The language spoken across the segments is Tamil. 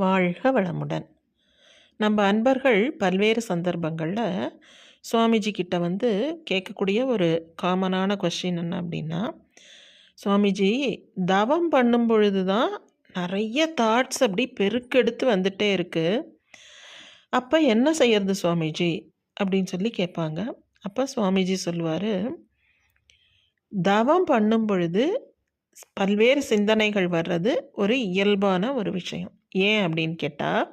வாழ்க வளமுடன். நம்ம அன்பர்கள் பல்வேறு சந்தர்ப்பங்களில் சுவாமிஜி கிட்ட வந்து கேட்கக்கூடிய ஒரு காமனான கொஸ்டின் என்ன அப்படின்னா சுவாமிஜி தவம் பண்ணும் பொழுது தான் நிறைய தாட்ஸ் அப்படி பெருக்கெடுத்து வந்துட்டே இருக்குது அப்போ என்ன செய்யறது சுவாமிஜி? அப்படின்னு சொல்லி கேட்பாங்க. அப்போ சுவாமிஜி சொல்லுவார் தவம் பண்ணும் பொழுது பல்வேறு சிந்தனைகள் வர்றது ஒரு இயல்பான ஒரு விஷயம். ஏன் அப்படின்னு கேட்டால்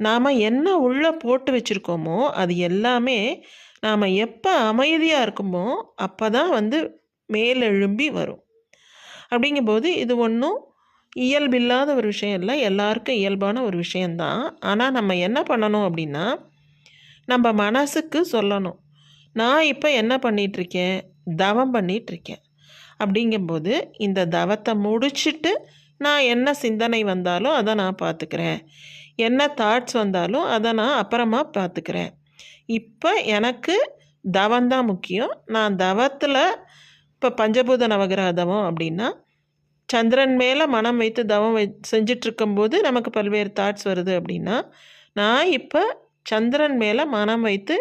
நாம் என்ன உள்ளே போட்டு வச்சுருக்கோமோ அது எல்லாமே நாம் எப்போ அமைதியாக இருக்குமோ அப்போ தான் வந்து மேலெழும்பி வரும். அப்படிங்கும்போது இது ஒன்றும் இயல்பில்லாத ஒரு விஷயம் இல்லை. எல்லாருக்கும் இயல்பான ஒரு விஷயந்தான் ஆனால் நம்ம என்ன பண்ணணும் அப்படின்னா நம்ம மனசுக்கு சொல்லணும். நான் இப்போ என்ன பண்ணிகிட்ருக்கேன் தவம் பண்ணிகிட்ருக்கேன் அப்படிங்கும்போது இந்த தவத்தை முடிச்சுட்டு நான் என்ன சிந்தனை வந்தாலும் அதை நான் பார்த்துக்கிறேன். என்ன தாட்ஸ் வந்தாலும் அதை நான் அப்புறமா பார்த்துக்கிறேன். இப்போ எனக்கு தவந்தான் முக்கியம். நான் தவத்தில் இப்போ பஞ்சபூத நவகிரக தவம் அப்படின்னா சந்திரன் மேலே மனம் வைத்து தவம் வை செஞ்சிட்ருக்கும்போது நமக்கு பல்வேறு தாட்ஸ் வருது அப்படின்னா நான் இப்போ சந்திரன் மேலே மனம் வைத்து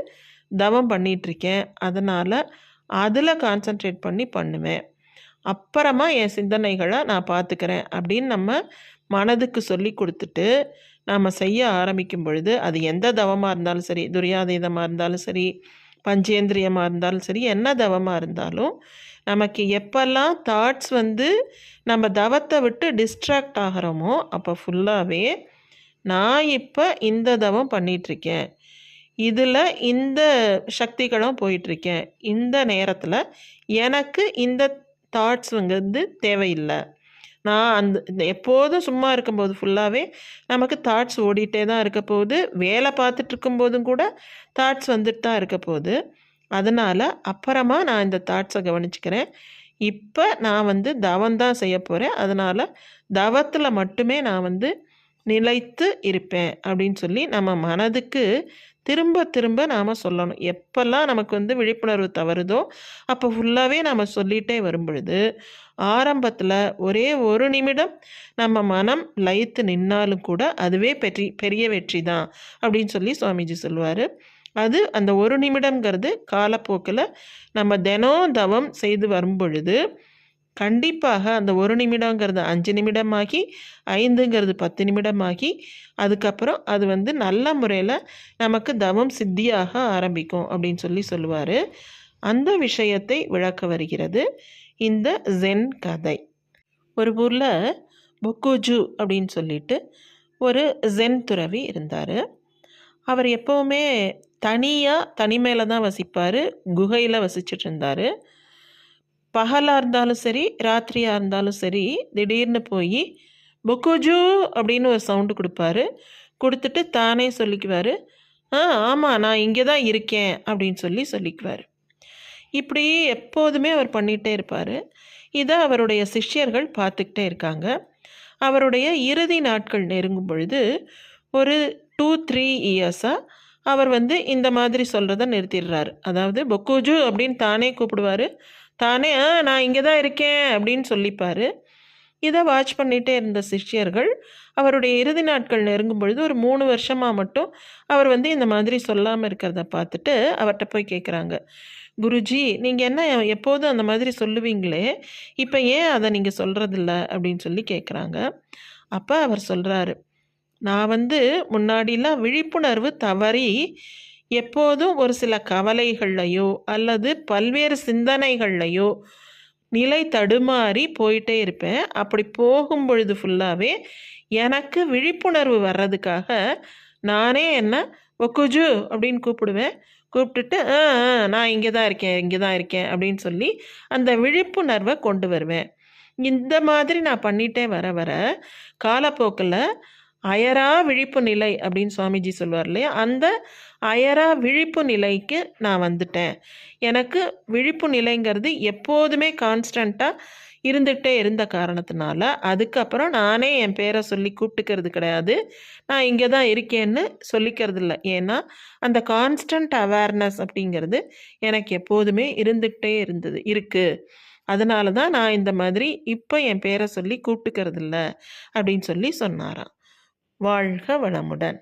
தவம் பண்ணிகிட்ருக்கேன் அதனால் அதில் கான்சன்ட்ரேட் பண்ணி பண்ணுவேன். அப்புறமா என் சிந்தனைகளை நான் பார்த்துக்கிறேன் அப்படின்னு நம்ம மனதுக்கு சொல்லி கொடுத்துட்டு நாம் செய்ய ஆரம்பிக்கும் பொழுது அது எந்த தவமாக இருந்தாலும் சரி துரியாதீதமாக இருந்தாலும் சரி பஞ்சேந்திரியமாக இருந்தாலும் சரி என்ன தவமாக இருந்தாலும் நமக்கு எப்பெல்லாம் தாட்ஸ் வந்து நம்ம தவத்தை விட்டு டிஸ்ட்ராக்ட் ஆகிறோமோ அப்போ ஃபுல்லாகவே நான் இப்போ இந்த தவம் பண்ணிகிட்ருக்கேன் இதில் இந்த சக்திகளும் போயிட்டுருக்கேன். இந்த நேரத்தில் எனக்கு இந்த தாட்ஸ் வந்து தேவையில்லை. நான் அந்த எப்போதும் சும்மா இருக்கும்போது ஃபுல்லாகவே நமக்கு தாட்ஸ் ஓடிட்டே தான் இருக்க போகுது. வேலை பார்த்துட்டு இருக்கும்போதும் கூட தாட்ஸ் வந்துட்டு தான் இருக்க போகுது. அதனால் அப்புறமா நான் இந்த தாட்ஸை கவனிச்சுக்கிறேன். இப்போ நான் வந்து தவம் தான் செய்ய போகிறேன் அதனால் தவத்தில் மட்டுமே நான் வந்து நிலைத்து இருப்பேன் அப்படின்னு சொல்லி நம்ம மனதுக்கு திரும்ப திரும்ப நாம் சொல்லணும். எப்பெல்லாம் நமக்கு வந்து விழிப்புணர்வு தவறுதோ அப்போ ஃபுல்லாகவே நாம் சொல்லிகிட்டே வரும்பொழுது ஆரம்பத்தில் ஒரே ஒரு நிமிடம் நம்ம மனம் லயித்து நின்னாலும் கூட அதுவே பெற்றி பெரிய வெற்றி தான் அப்படின்னு சொல்லி சுவாமிஜி சொல்லுவார். அது அந்த ஒரு நிமிடங்கிறது காலப்போக்கில் நம்ம தினம் தவம் செய்து வரும் பொழுது கண்டிப்பாக அந்த ஒரு நிமிடங்கிறது அஞ்சு நிமிடமாகி ஐந்துங்கிறது பத்து நிமிடமாகி அதுக்கப்புறம் அது வந்து நல்ல முறையில் நமக்கு தவம் சித்தியாக ஆரம்பிக்கும் அப்படின்னு சொல்லி சொல்லுவார். அந்த விஷயத்தை விளக்க வருகிறது இந்த ஜென் கதை. ஒரு ஊரில் பொக்கோஜு அப்படின்னு சொல்லிட்டு ஒரு ஜென் துறவி இருந்தார். அவர் எப்போவுமே தனியாக தனிமையில் தான் வசிப்பார் குகையில் வசிச்சிட்டு இருந்தார். பகலாக இருந்தாலும் சரி ராத்திரியாக இருந்தாலும் சரி திடீர்னு போய் பொக்கோஜூ அப்படின்னு ஒரு சவுண்டு கொடுப்பாரு. கொடுத்துட்டு தானே சொல்லிக்குவார். ஆ ஆமாம் நான் இங்கே தான் இருக்கேன் அப்படின்னு சொல்லி சொல்லிக்குவார். இப்படி எப்போதுமே அவர் பண்ணிகிட்டே இருப்பார். இதை அவருடைய சிஷ்யர்கள் பார்த்துக்கிட்டே இருக்காங்க. அவருடைய இறுதி நாட்கள் நெருங்கும் பொழுது ஒரு டூ த்ரீ இயர்ஸாக அவர் வந்து இந்த மாதிரி சொல்கிறத நிறுத்திடுறாரு. அதாவது பொக்கோஜு அப்படின்னு தானே கூப்பிடுவார். தானே? ஆ நான் இங்கே தான் இருக்கேன் அப்படின்னு சொல்லிப்பார். இதை வாட்ச் பண்ணிகிட்டே இருந்த சிஷ்யர்கள் அவருடைய இறுதி நாட்கள் நெருங்கும் பொழுது ஒரு மூணு வருஷமாக மட்டும் அவர் வந்து இந்த மாதிரி சொல்லாமல் இருக்கிறத பார்த்துட்டு அவர்கிட்ட போய் கேட்குறாங்க குருஜி நீங்கள் என்ன எப்போதும் அந்த மாதிரி சொல்லுவீங்களே? இப்போ ஏன் அதை நீங்கள் சொல்கிறதில்ல அப்படின்னு சொல்லி கேட்குறாங்க அப்போ அவர் சொல்கிறாரு நான் வந்து முன்னாடிலாம் விழிப்புணர்வு தவறி எப்போதும் ஒரு சில கவலைகள்லையோ அல்லது பல்வேறு சிந்தனைகள்லையோ நிலை தடுமாறி போயிட்டே இருப்பேன். அப்படி போகும் பொழுது ஃபுல்லாகவே எனக்கு விழிப்புணர்வு வர்றதுக்காக நானே என்ன ஒக்குஜு அப்படின்னு கூப்பிடுவேன். கூப்பிட்டுட்டு ஆ நான் இங்கே தான் இருக்கேன் இங்கே தான் இருக்கேன் அப்படின்னு சொல்லி அந்த விழிப்புணர்வை கொண்டு வருவேன். இந்த மாதிரி நான் பண்ணிகிட்டே வர வர காலப்போக்கில் அயரா விழிப்பு நிலை அப்படின்னு சுவாமிஜி சொல்லுவார் இல்லையா? அந்த அயரா விழிப்பு நிலைக்கு நான் வந்துட்டேன். எனக்கு விழிப்பு நிலைங்கிறது எப்போதுமே கான்ஸ்டண்ட்டாக இருந்துகிட்டே இருந்த காரணத்தினால அதுக்கப்புறம் நானே என் பேரை சொல்லி கூப்பிட்டுக்கிறது கிடையாது. நான் இங்கே தான் இருக்கேன்னு சொல்லிக்கிறது இல்லை. ஏன்னா அந்த கான்ஸ்டன்ட் அவேர்னஸ் அப்படிங்கிறது எனக்கு எப்போதுமே இருந்துகிட்டே இருந்தது இருக்குது அதனால தான் நான் இந்த மாதிரி இப்போ என் பேரை சொல்லி கூப்பிட்டுக்கிறது இல்லை அப்படின்னு சொல்லி சொன்னாராம். வாழ்க வளமுடன்.